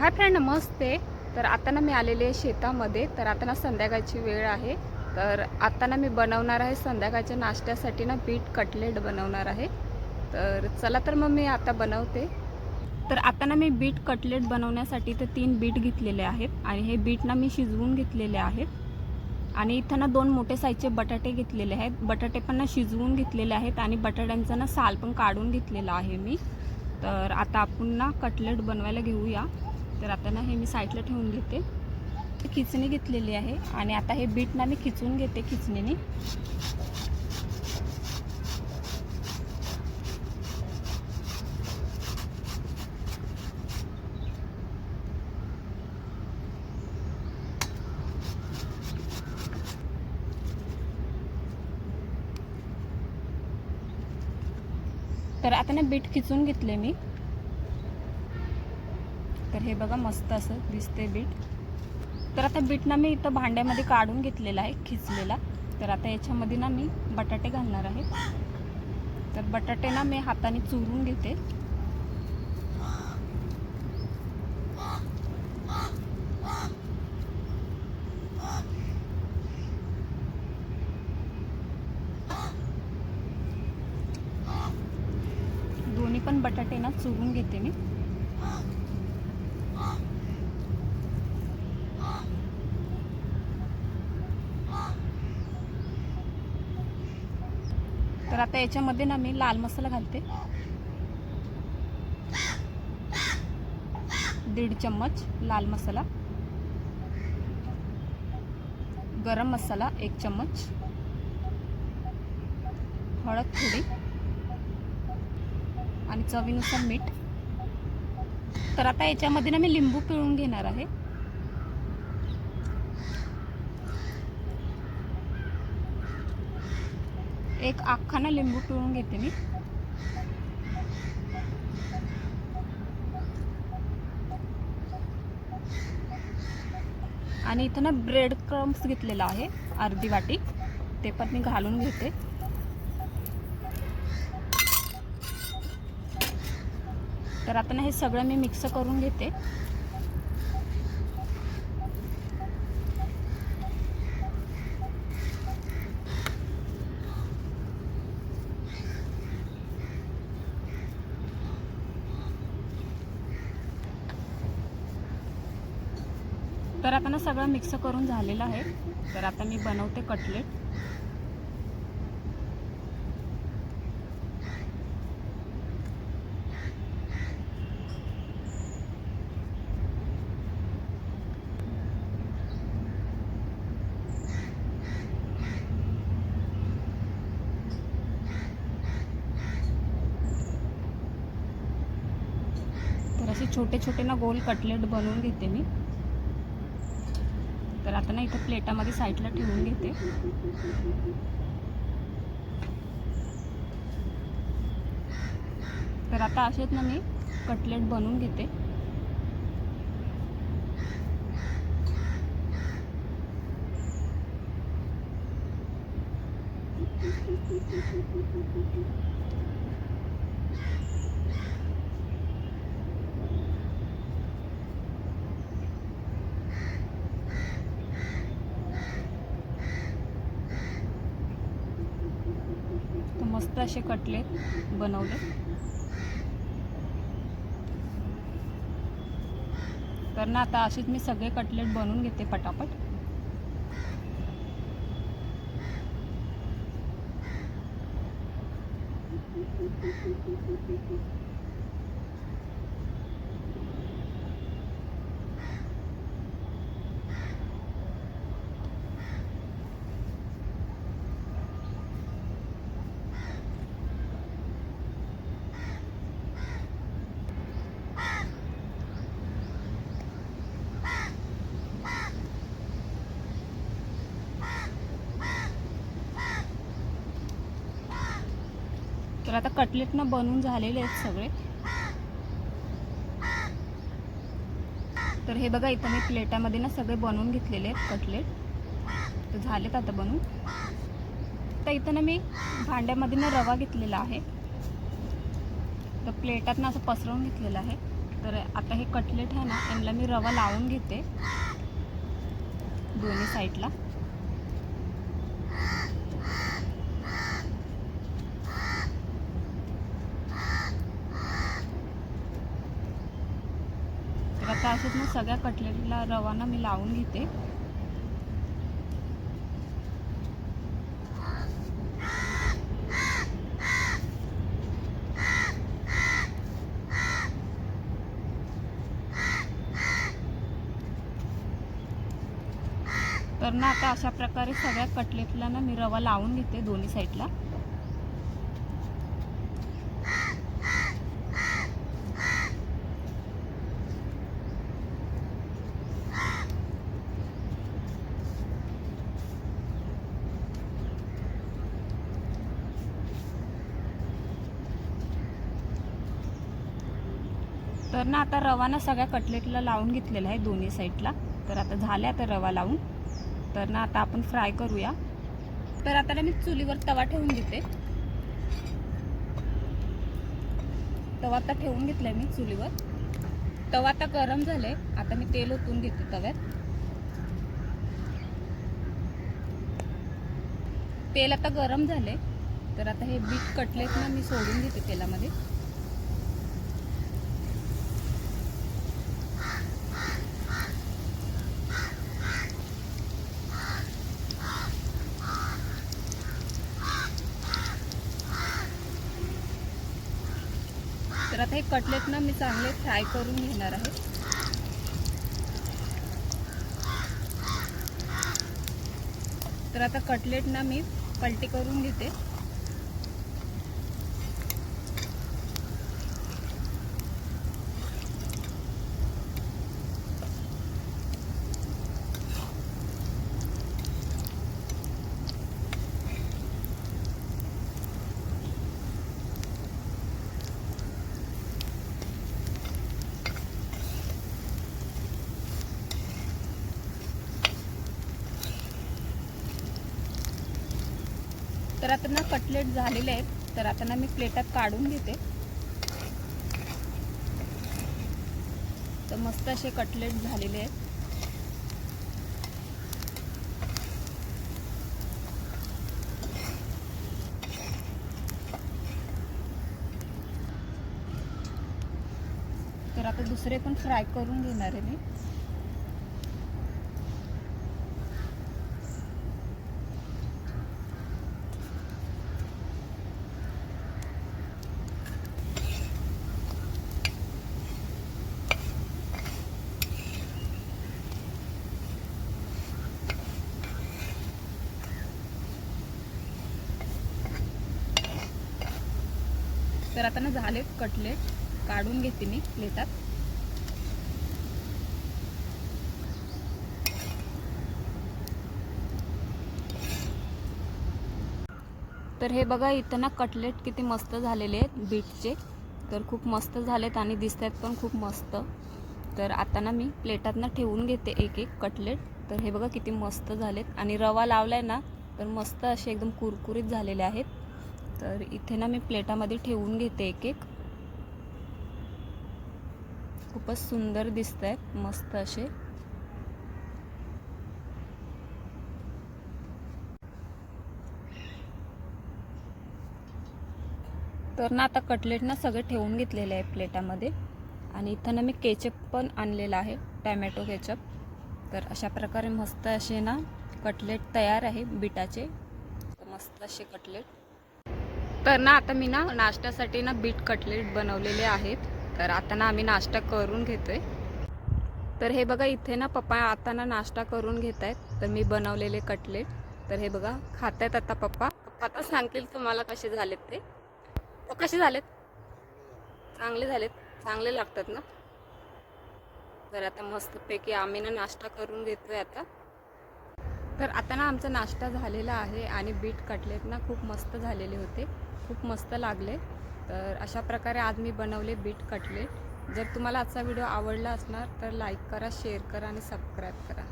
Hi friend नमस्ते तर आता ना मी आलेले आहे शेतामध्ये. तर आता ना संध्याकाळची वेळ आहे. तर आता ना मी बनवणार आहे संध्याकाळच्या नाश्त्यासाठी ना बीट कटलेट बनवणार आहे. तर चला तर मग मी आता बनवते. तर आता ना मी बीट कटलेट बनवण्यासाठी तर तीन बीट घेतलेले आहेत आणि हे बीट ना मी शिजवून घेतलेले आहेत. आणि इथं ना दोन मोठे साईजचे बटाटे घेतलेले आहेत. बटाटे पण ना शिजवून घेतलेले आहेत आणि बटाट्यांचा ना साल पण काढून घेतलेला आहे मी. तर आता आपण ना कटलेट बनवायला घेऊया. तर आता ना हे मी साईडला ठेवून घेते. खिचणी घेतलेली आहे आणि आता हे बीट ना मी खिचून घेते खिचणीने. तर आता ना बीट खिचून घेतले मी. तर हे बघा मस्त असं दिसते बीट. तर आता बीट ना मी इथं भांड्यामध्ये काढून घेतलेला आहे खिचलेला तर आता याच्यामध्ये ना मी बटाटे घालणार आहे. तर बटाटे ना मी हाताने चुरून घेते. दोन्ही पण बटाटे ना चुरून घेते मी. तर आता याच्यामध्ये ना मी लाल मसाला घालते. दीड चम्मच लाल मसाला. गरम मसाला एक चम्मच. हळद थोडी. आणि चवीनुसार मीठ. तर आता याच्यामध्ये ना मी लिंबू पिळून घेणार आहे. एक अख्खाना लिंबू पिळून घेते मी. आणि इथं ना ब्रेड क्रम्स घेतलेला आहे अर्धी वाटी. ते पण मी घालून घेते. तर आता ना हे सगळं मी मिक्स करून घेते. तर आता ना सगळं मिक्स करून झालेलं आहे. तर आता मी बनवते कटलेट. तर असे छोटे छोटे ना गोल कटलेट बनवून घेते मी. तर ना इथं प्लेटामध्ये साईडला ठेवून घेते तर आता असेच ना मी कटलेट बनवून घेते तर मस्त असे कटलेट बनवले तर ना आता असेच मी सगळे कटलेट बनवून घेते पटापट. तर आता कटलेट ना बनवून झालेले आहेत सगळे. तर हे बघा इथं मी प्लेटामध्ये ना सगळे बनवून घेतलेले आहेत कटलेट. तर झालेत आता बनवून. तर इथं ना मी भांड्यामध्ये ना रवा घेतलेला आहे. तर प्लेटात ना असं पसरवून घेतलेलं आहे. तर आता हे कटलेट आहे ना यांना मी रवा लावून घेते. दोन्ही साईडला. आता असेच मग सगळ्या कटलेटला रवाना मी लावून घेते. तर ना आता अशा प्रकारे सगळ्या कटलेटला ना मी रवा लावून घेते दोन्ही साईडला. तर ना आता रवा ना सगळ्या कटलेटला लावून घेतलेला आहे दोन्ही साईडला. तर आता झाल्या आता रवा लावून. तर ना आता आपण फ्राय करूया. तर आता ना मी चुलीवर तवा ठेवून घेते तवा आता ठेवून घेतलाय मी चुलीवर. तवा आता गरम झालाय. आता मी तेल ओतून घेते तव्यात. तेल आता गरम झाले तर आता हे बीट कटलेत ना मी सोडून घेते तेलामध्ये. आता हे कटलेट ना मी चांगले फ्राय करून घेणार आहे. तर आता कटलेट ना मी पलटी करून घेते. तर आता ना कटलेट झालेले आहेत. तर आता ना मी प्लेटात काढून घेते. तर मस्त असे कटलेट झालेले आहेत. तर आता दुसरे पण फ्राय करून घेणार आहे मी. तर आता ना झाले कटलेट. काढून घेते मी प्लेटात. तर हे बघा इथं ना कटलेट किती मस्त झालेले आहेत बीटचे. तर खूप मस्त झालेत आणि दिसत आहेत पण खूप मस्त. तर आता ना मी प्लेटात ना ठेवून घेते एक एक कटलेट. तर हे बघा किती मस्त झालेत. आणि रवा लावला आहे ना तर मस्त असे एकदम कुरकुरीत झालेले आहेत. तर इथे ना मी प्लेटामध्ये ठेवून घेते एक एक. खूपच सुंदर दिसत आहेत मस्त असे. तर ना आता कटलेट ना सगळे ठेवून घेतलेले आहे प्लेटामध्ये. आणि इथं ना मी केचप पण आणलेला आहे टॅमॅटो केचप. तर अशा प्रकारे मस्त असे ना कटलेट तयार आहे बिटाचे. मस्त असे कटलेट. तर ना आता मी ना नाश्त्यासाठी ना बीट कटलेट बनवलेले आहेत. तर आता ना आम्ही नाश्ता करून घेतोय. तर हे बघा इथे ना पप्पा आता ना नाश्ता करून घेत आहेत तर मी बनवलेले कटलेट. तर हे बघा खात आहेत आता पप्पा. पप्पा आता सांगतील तुम्हाला कसे झालेत ते. तर कसे झालेत? चांगले झालेत. चांगले लागतात ना. तर आता मस्तपैकी आम्ही ना नाश्ता करून घेतोय आता. तर आता ना आमचा नाश्ता झालेला आहे आणि बीट कटलेट ना खूप मस्त झालेले होते. खूप मस्त लागले. तर अशा प्रकारे आज मी बनवले बीट कटलेट. जर तुम्हाला आजचा व्हिडिओ आवडला असणार तर लाईक करा शेअर करा आणि सबस्क्राईब करा.